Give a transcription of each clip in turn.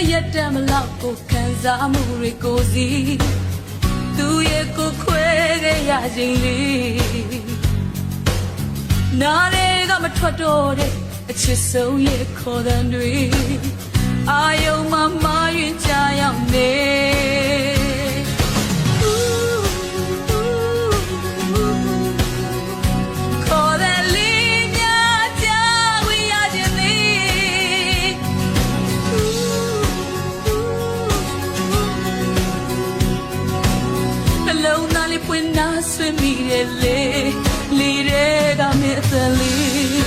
လေးများလဲရက်တံမလောက်ကိုခံစားမှုတွေကိုစီသူရဲ့ကိုခွဲခဲ့ရခြင်းလေးနားတွေကမထွက်တော့တဲ့အချစ်ဆုံးရဲ့ခေါ်တဲ့တွေအာယုံမမရင်ကြရောက်နေ နာဆွေးမိတယ်လေလေတွေကမြတ်သလေး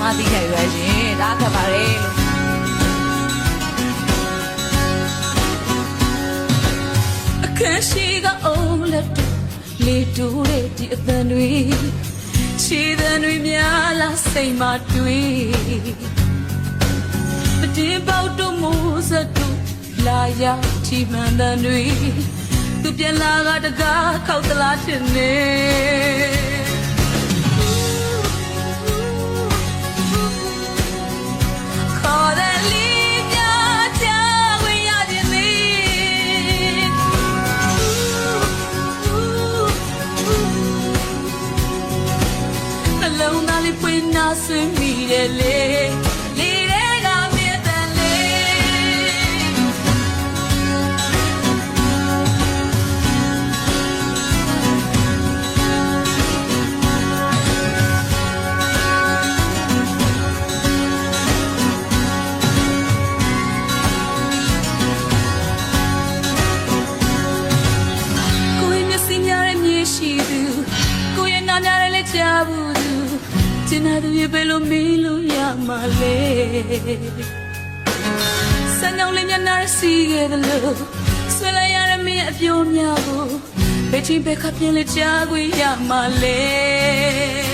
မသိခဲ့ရရှင်ဒါခက်ပါတယ်လို့အခန်းရှိကအိုးလက်တူလေတူတဲ့ဒီအသံတွေခြေသံတွေများလားစိတ်မတွေးမတင်ပေါက်တို့မိုးစတူလာရောက်ချီမှန်တဲ့တွေ သူပြန်လာကတကားခောက်သလားတင်နေခေါ်တဲ့လေးများချဝေးရခြင်းသည်နှလုံးသားလေးပွင့်နာဆွေးမိတယ်လေလေး ဘူးသူကျင်နာသူရဲ့ဘယ်လိုမေးလို့ရမှာလဲစံကြောင်လေးမျက်နှာရစီခဲ့တယ်လို့ဆွဲလိုက်ရတဲ့မင်းရဲ့အပြိုးများကိုဘယ်ချိန်ဘယ်ခါပြင်လဲကြားခွေရမှာလဲ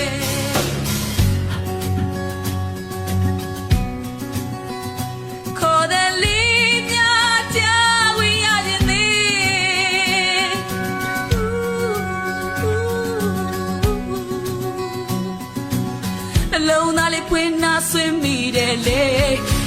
ပွင့်နာဆွေးမိတယ်လေ